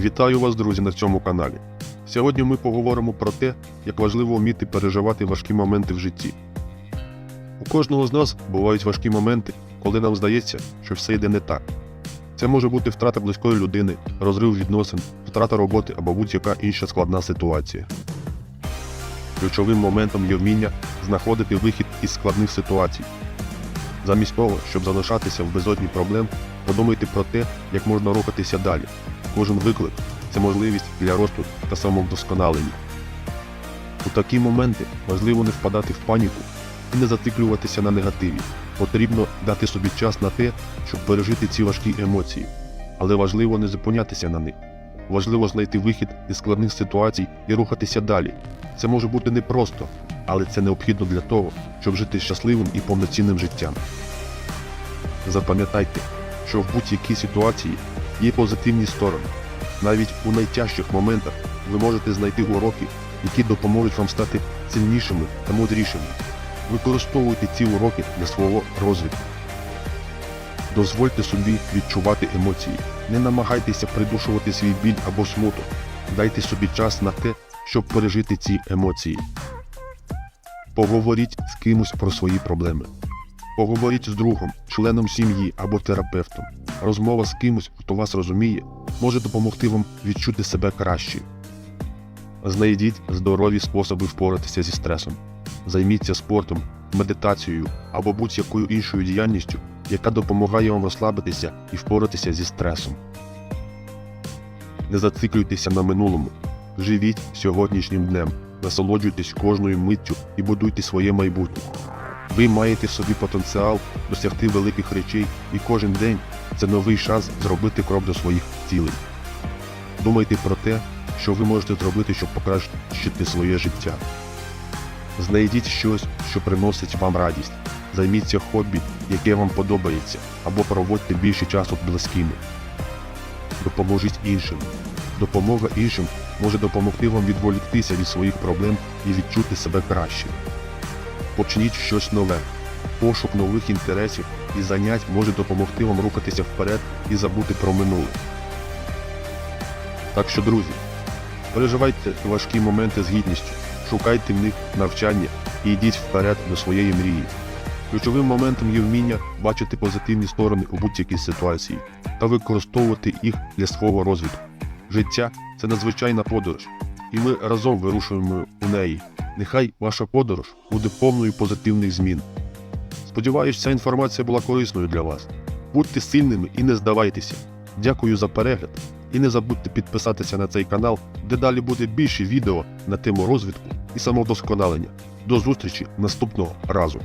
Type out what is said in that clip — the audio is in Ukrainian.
Вітаю вас, друзі, на цьому каналі. Сьогодні ми поговоримо про те, як важливо вміти переживати важкі моменти в житті. У кожного з нас бувають важкі моменти, коли нам здається, що все йде не так. Це може бути втрата близької людини, розрив відносин, втрата роботи або будь-яка інша складна ситуація. Ключовим моментом є вміння знаходити вихід із складних ситуацій. Замість того, щоб залишатися в безодні проблем, подумайте про те, як можна рухатися далі. Кожен виклик це можливість для росту та самовдосконалення. У такі моменти важливо не впадати в паніку і не зациклюватися на негативі. Потрібно дати собі час на те, щоб пережити ці важкі емоції. Але важливо не зупинятися на них. Важливо знайти вихід із складних ситуацій і рухатися далі. Це може бути непросто, але це необхідно для того, щоб жити щасливим і повноцінним життям. Запам'ятайте, що в будь-якій ситуації є позитивні сторони. Навіть у найтяжчих моментах ви можете знайти уроки, які допоможуть вам стати сильнішими та мудрішими. Використовуйте ці уроки для свого розвитку. Дозвольте собі відчувати емоції. Не намагайтеся придушувати свій біль або смуток. Дайте собі час на те, щоб пережити ці емоції. Поговоріть з кимось про свої проблеми. Поговоріть з другом, членом сім'ї або терапевтом. Розмова з кимось, хто вас розуміє, може допомогти вам відчути себе краще. Знайдіть здорові способи впоратися зі стресом. Займіться спортом, медитацією або будь-якою іншою діяльністю, яка допомагає вам розслабитися і впоратися зі стресом. Не зациклюйтеся на минулому. Живіть сьогоднішнім днем, насолоджуйтесь кожною миттю і будуйте своє майбутнє. Ви маєте в собі потенціал досягти великих речей, і кожен день це новий шанс зробити крок до своїх цілей. Думайте про те, що ви можете зробити, щоб покращити своє життя. Знайдіть щось, що приносить вам радість. Займіться хобі, яке вам подобається, або проводьте більше часу близькими. Допоможіть іншим. Допомога іншим може допомогти вам відволіктися від своїх проблем і відчути себе краще. Почніть щось нове. Пошук нових інтересів і занять може допомогти вам рухатися вперед і забути про минуле. Так що, друзі, переживайте важкі моменти з гідністю, шукайте в них навчання і йдіть вперед до своєї мрії. Ключовим моментом є вміння бачити позитивні сторони у будь-якій ситуації та використовувати їх для свого розвитку. Життя це надзвичайна подорож, і ми разом вирушуємо у неї. Нехай ваша подорож буде повною позитивних змін. Сподіваюсь, ця інформація була корисною для вас. Будьте сильними і не здавайтеся. Дякую за перегляд. І не забудьте підписатися на цей канал, де далі буде більше відео на тему розвитку і самовдосконалення. До зустрічі наступного разу!